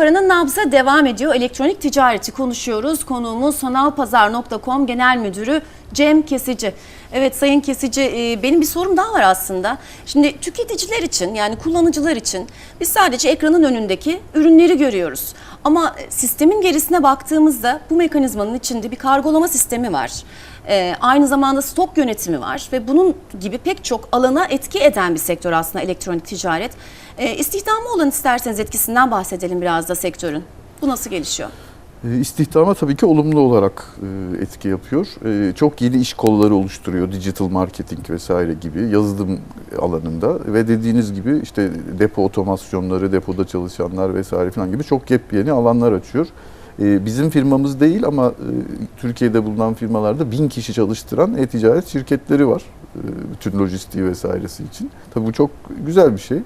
Paranın nabzı devam ediyor. Elektronik ticareti konuşuyoruz. Konuğumuz sanalpazar.com Genel Müdürü Cem Kesici. Evet Sayın Kesici e, benim bir sorum daha var aslında. Şimdi tüketiciler için yani kullanıcılar için biz sadece ekranın önündeki ürünleri görüyoruz. Ama sistemin gerisine baktığımızda bu mekanizmanın içinde bir kargolama sistemi var. E, aynı zamanda stok yönetimi var ve bunun gibi pek çok alana etki eden bir sektör aslında elektronik ticaret. E, istihdamı olan isterseniz etkisinden bahsedelim biraz da sektörün. Bu nasıl gelişiyor? E, İstihdama tabii ki olumlu olarak e, etki yapıyor. E, Çok yeni iş kolları oluşturuyor. Digital marketing vesaire gibi yazılım alanında ve dediğiniz gibi işte depo otomasyonları, depoda çalışanlar vesaire falan gibi çok yepyeni alanlar açıyor. E, Bizim firmamız değil ama e, Türkiye'de bulunan firmalarda bin kişi çalıştıran e-ticaret şirketleri var. E, Bütün lojistiği vesairesi için. Tabii bu çok güzel bir şey.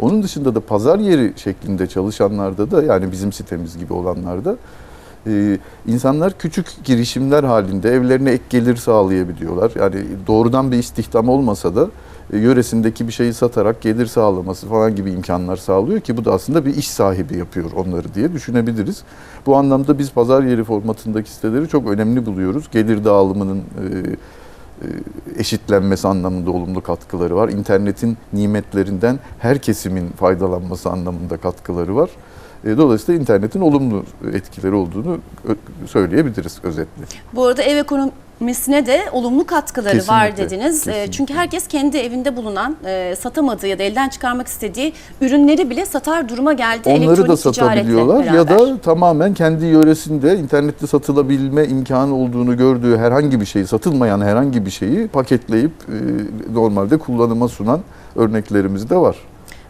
Onun dışında da pazar yeri şeklinde çalışanlarda da yani bizim sitemiz gibi olanlarda ee, insanlar küçük girişimler halinde evlerine ek gelir sağlayabiliyorlar. Yani doğrudan bir istihdam olmasa da e, yöresindeki bir şeyi satarak gelir sağlaması falan gibi imkanlar sağlıyor ki bu da aslında bir iş sahibi yapıyor onları diye düşünebiliriz. Bu anlamda biz pazar yeri formatındaki siteleri çok önemli buluyoruz. Gelir dağılımının e, eşitlenmesi anlamında olumlu katkıları var. İnternetin nimetlerinden her kesimin faydalanması anlamında katkıları var. E, Dolayısıyla internetin olumlu etkileri olduğunu söyleyebiliriz özetle. Bu arada ev ekonomisine de olumlu katkıları var Kesinlikle, dediniz. E, kesinlikle. Çünkü herkes kendi evinde bulunan e, satamadığı ya da elden çıkarmak istediği ürünleri bile satar duruma geldi. Onları da satabiliyorlar ya da tamamen kendi yöresinde internette satılabilme imkanı olduğunu gördüğü herhangi bir şeyi, satılmayan herhangi bir şeyi paketleyip e, normalde kullanıma sunan örneklerimiz de var.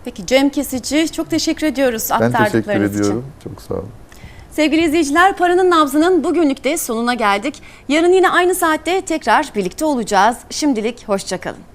Peki Cem Kesici çok teşekkür ediyoruz Ben teşekkür aktardıklarınız için. ediyorum. Çok sağ olun. Sevgili izleyiciler paranın nabzının bugünlük de sonuna geldik. Yarın yine aynı saatte tekrar birlikte olacağız. Şimdilik hoşçakalın.